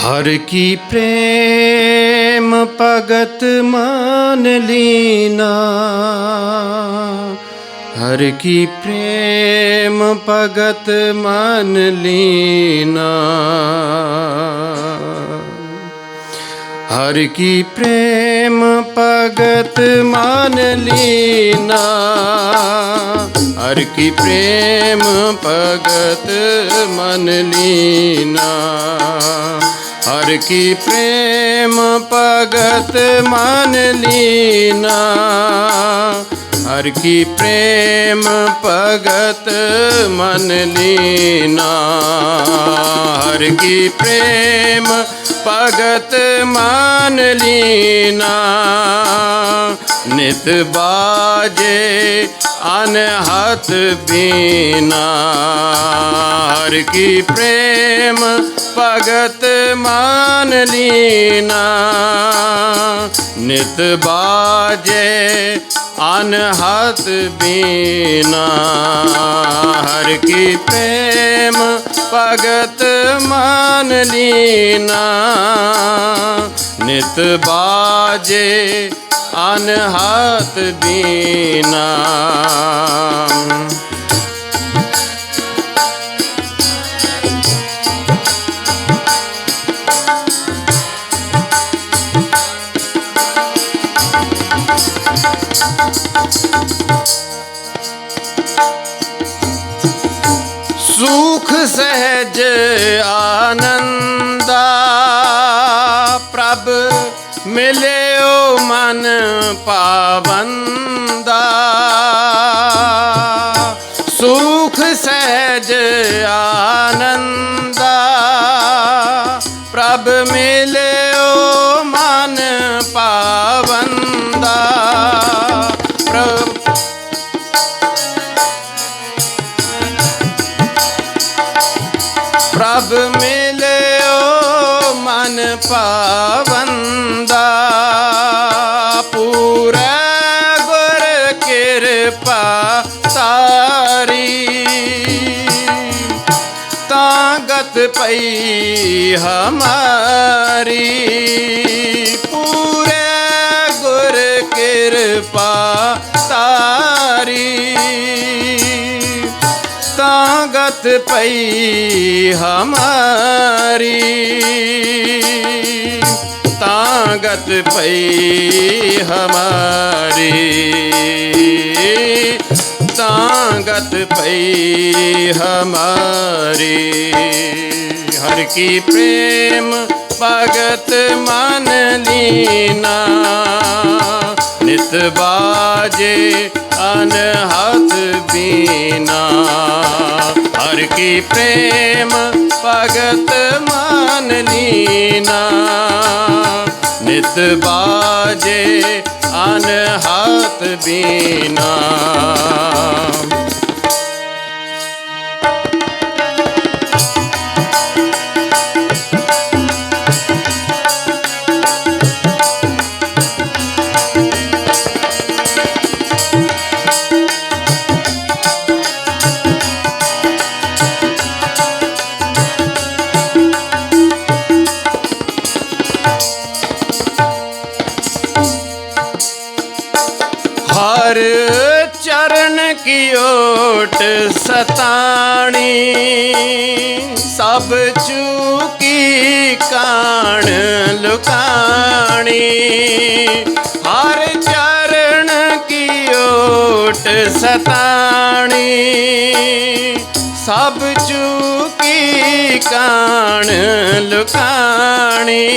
हर की प्रेम भगत मान लीना हर की प्रेम भगत मान लीना हर की प्रेम भगत मान लीना हर की प्रेम भगत मन लीना हर की प्रेम भगत मान लीना हर की प्रेम भगत मन लीना हर की प्रेम भगत मान लीना नित बाजे अनहत बीना हर की प्रेम भगत मान लीना नित बाजे ਅਨਹਤ ਬੀਨਾ ਹਰ ਕੀ ਪ੍ਰੇਮ ਭਗਤ ਮਨ ਲੀਨਾ। ਨਿਤ ਬਾਜੇ ਅਨਹਤ ਬੀਨਾ। ਆਨੰਦਾ ਪ੍ਰਭ ਮਿਲਿਓ ਮਨ ਪਾਵੰਦਾ। ਸੁਖ ਸਹਿਜ ਆਨੰਦਾ ਪ੍ਰਭ ਮਿਲ ਪ੍ਰਭ ਮਿਲਿਓ ਮਨ ਪਾਵੰਦਾ ਪੂਰਾ ਗੁਰ ਕਿਰਪਾ ਤਾਰੀ ਤਾਗਤ ਪਈ ਹਮਾਰੀ। ਤਾਗਤ ਪਈ ਹਮਾਰੀ। ਤਾਗਤ ਪਈ ਹਮਾਰੀ। ਤਾਗਤ ਪਈ ਹਮਾਰੀ। ਹਰ ਕੀ ਪ੍ਰੇਮ ਭਗਤ ਮਨ ਲੀਨਾ। ਨਿਤ ਬਾਜੇ ਅਨਹਤ ਕੀ ਪ੍ਰੇਮ ਭਗਤ ਮਨ ਲੀਨਾ? ਨਿਤ ਬਾਜੇ ਅਨਹਤ ਬੀਨਾ। ਕਾਣ ਲੁਕਾਣੀ। ਹਰ ਚਰਨ ਕੀ ਓਟ ਸਤਾਣੀ। ਸਭ ਚੂਕੀ ਕਾਣ ਲੁਕਾਣੀ।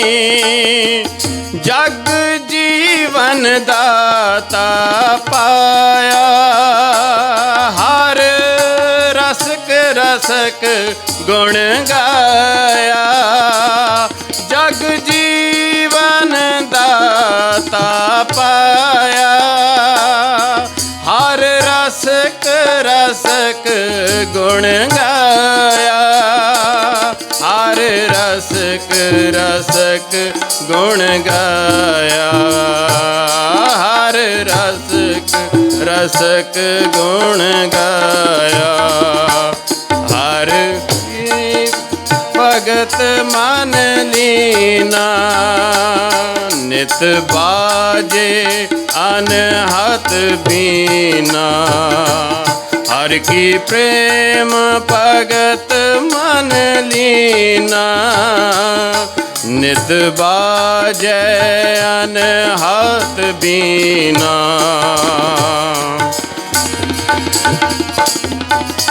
ਜਗ ਜੀਵਨ ਦਾਤਾ ਪਾਇਆ। ਰਸਕ ਗੁਣ ਗਾਇਆ। ਜਗ ਜੀਵਨ ਦਾਤਾ ਪਾਇਆ। ਹਰ ਰਸਕ ਰਸਕ ਗੁਣ ਗਾਇਆ। ਹਰ ਰਸਕ ਰਸਕ ਗੁਣ ਗਾਇਆ। ਹਰ ਰਸਕ ਰਸਕ ਗੁਣ ਗਾਇਆ। ਹਰ ਕੀ ਭਗਤ ਮਨ ਲੀਨਾ, ਨਿਤ ਬਾਜੇ ਅਨਹਤ ਬੀਨਾ। ਹਰ ਕੀ ਪ੍ਰੇਮ ਭਗਤ ਮਨ ਲੀਨਾ, ਨਿਤ ਬਾਜੈ ਅਨਹਤ ਬੀਨਾ।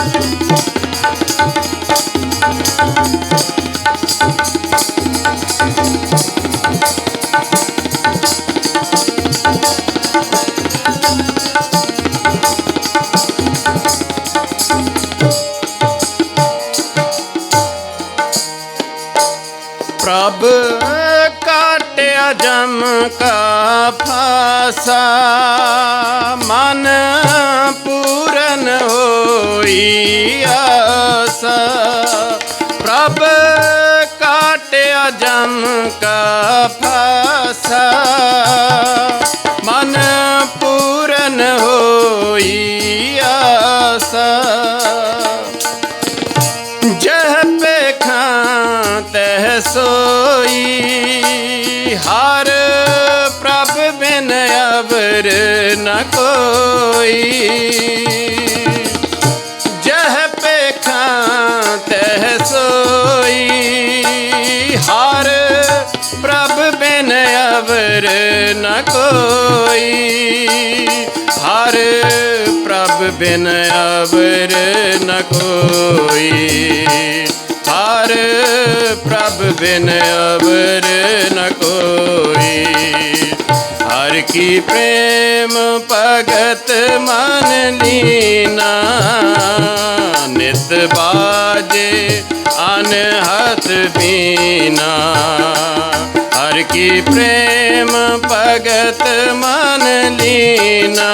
ਪ੍ਰਭ ਜਮ ਕਾ ਫਾਸਾ, ਮਨ ਪੂਰਨ ਹੋਈ ਆਸਾ। ਪ੍ਰਭ ਕਾਟਿਆ ਜਮ ਕਾ ਫਾਸਾ, ਮਨ ਪੂਰਨ ਹੋਈ ਅਵਰ ਨ ਕੋਈ। ਜਹ ਪੇਖਾਂ ਤਹ ਸੋਈ। ਹਾਰ ਪ੍ਰਭ ਬਿਨ ਅਵਰ ਨ ਕੋਈ। ਹਰ ਪ੍ਰਭ ਬਿਨ ਅਵਰ ਨ ਕੋਈ। ਹਰ ਪ੍ਰਭ ਬਿਨ ਅਵਰ ਹਰ ਕੀ ਪ੍ਰੇਮ ਭਗਤ ਮਨ ਲੀਨਾ ਨਿਤ ਬਾਜੇ ਅਨਹਤ ਬੀਨਾ ਹਰ ਕੀ ਪ੍ਰੇਮ ਭਗਤ ਮਨ ਲੀਨਾ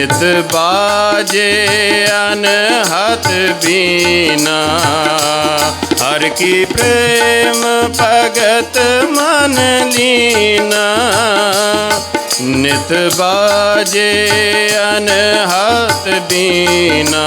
ਨਿਤ ਬਾਜੇ ਅਨਹਤ ਬੀਨਾ। ਹਰ ਕੀ ਪ੍ਰੇਮ ਭਗਤ ਮਨ ਲੀਨਾ। ਨਿਤ ਬਾਜੇ ਅਨਹਤ ਬੀਨਾ।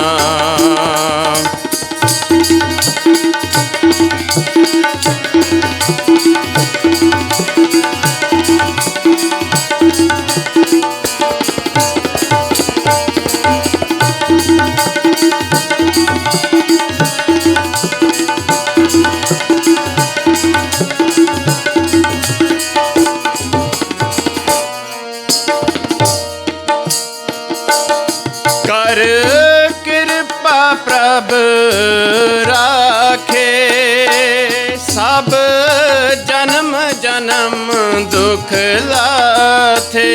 ਦੁਖ ਲਾਥੇ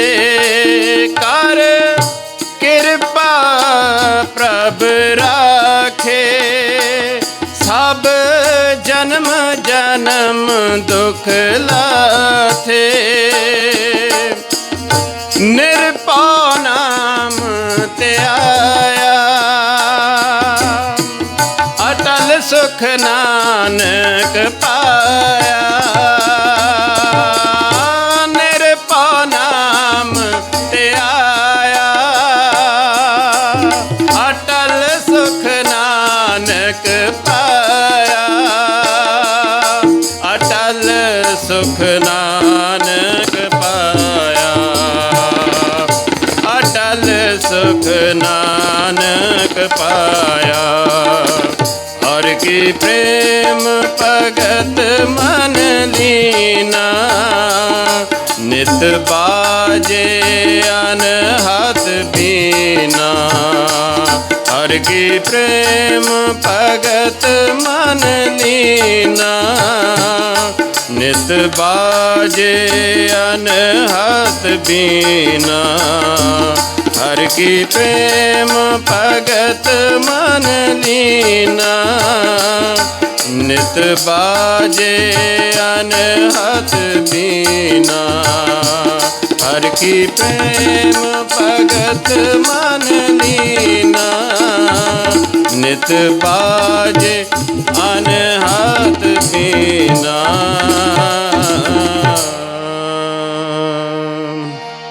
ਕਰ ਕਿਰਪਾ ਪ੍ਰਭ ਰਾਖੇ। ਸਭ ਜਨਮ ਜਨਮ ਦੁਖ ਲਾਥੇ। ਸੁਖ ਨਾਨਕ ਪਾਇਆ। ਹਰ ਕੀ ਪ੍ਰੇਮ ਭਗਤ ਮਨ ਲੀਨਾ। ਨਿਤ ਬਾਜੇ ਅਨਹਤ ਬੀਨਾ। ਹਰ ਕੀ ਪ੍ਰੇਮ ਭਗਤ ਮਨ ਲੀਨਾ। ਨਿਤ ਬਾਜੇ ਅਨਹਤ ਬੀਨਾ। ਹਰ ਕੀ ਪ੍ਰੇਮ ਭਗਤ ਮਨ ਲੀਨਾ। ਨਿਤ ਬਾਜੇ ਅਨਹਤ ਬੀਨਾ। ਹਰ ਕੀ ਪ੍ਰੇਮ ਭਗਤ ਮਨ ਲੀਨਾ। नित बाजे अनहत अनहीना